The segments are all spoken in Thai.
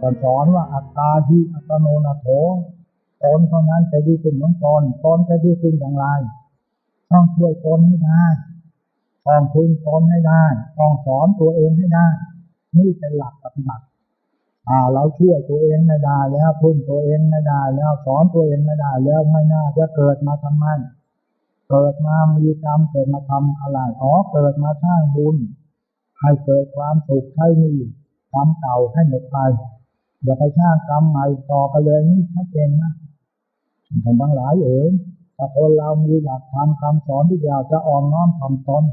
ก่อนสอนว่าอัตตาที่อัตโนนาโถตนเท่านั้นจะดีขึ้นเหมือนตนตนจะดีขึ้นอย่างไรต้องช่วยตนให้ได้ต้องพึงตนให้ได้ต้องสอนตัวเองให้ได้ นี่เป็นหลักปฏิบัติอ่าเราช่วยตัวเองไม่ได้แล้วพึ่งตัวเองไม่ได้แล้วสอนตัวเองไม่ได้แล้วไม่น่าจะเกิดมาทำไมเกิดมามีกรรมเกิดมาทำอะไรอ๋อเกิดมาสร้างบุญให้เกิดความสุขให้มีกรรมเก่าให้หมดไป อย่าไปสร้างกรรมใหม่ต่อไปเลยนี่ชัดเจนนะท่านทั้งหลายเอ๋ยถ้าคนเรามีหลักธรรมคำสอนที่อยากจะอ่อนน้อมถ่อมตน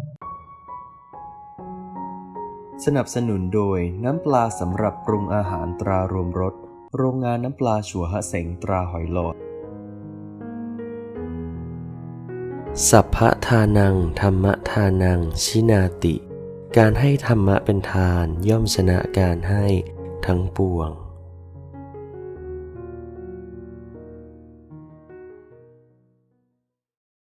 สนับสนุนโดยน้ำปลาสำหรับปรุงอาหารตรารวมรสโรงงานน้ำปลาชัวฮะเสงตราหอยหลอด สัพพะทานัง ธรรมทานัง ชินาติ การให้ธรรมะเป็นทานย่อมชนะการให้ทั้งปวง